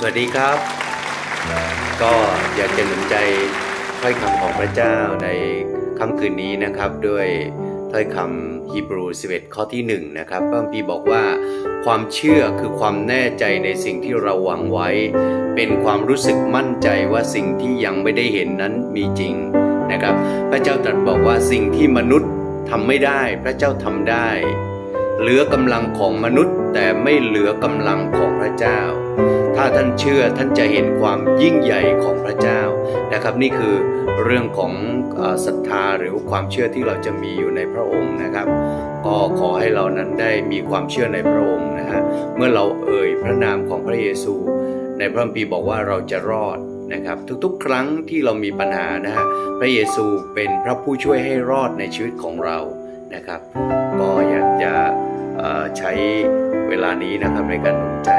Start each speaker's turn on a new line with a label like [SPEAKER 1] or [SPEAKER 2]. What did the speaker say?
[SPEAKER 1] สวัสดีครับ ก็อยากจะหนุนใจถ้อยคำของพระเจ้าในค่ำคืนนี้นะครับ ด้วยถ้อยคำฮีบรู 11 ข้อที่ 1 นะครับพระคัมภีร์บอกว่า ความเชื่อคือความแน่ใจในสิ่งที่เราหวังไว้ เป็นความรู้สึกมั่นใจว่าสิ่งที่ยังไม่ได้เห็นนั้นมีจริงนะครับ พระเจ้าตรัสบอกว่าสิ่งที่มนุษย์ทำไม่ได้พระเจ้าทำได้ เหลือกำลังของมนุษย์แต่ไม่เหลือกำลังของพระเจ้า ถ้าท่านเชื่อท่านจะเห็นความยิ่งใหญ่ของพระเจ้านะครับ นี่คือเรื่องของศรัทธาหรือความเชื่อที่เราจะมีอยู่ในพระองค์นะครับก็ขอให้เรานั้นได้มีความเชื่อในพระองค์นะฮะเมื่อเราเอ่ยพระนามของพระเยซู ในพระคัมภีร์บอกว่าเราจะรอดนะครับทุกๆ ครั้งที่เรามีปัญหานะฮะพระเยซูเป็นพระผู้ช่วยให้รอดในชีวิตของเรานะครับ ก็อยากจะใช้เวลานี้นะครับในการหนุนใจ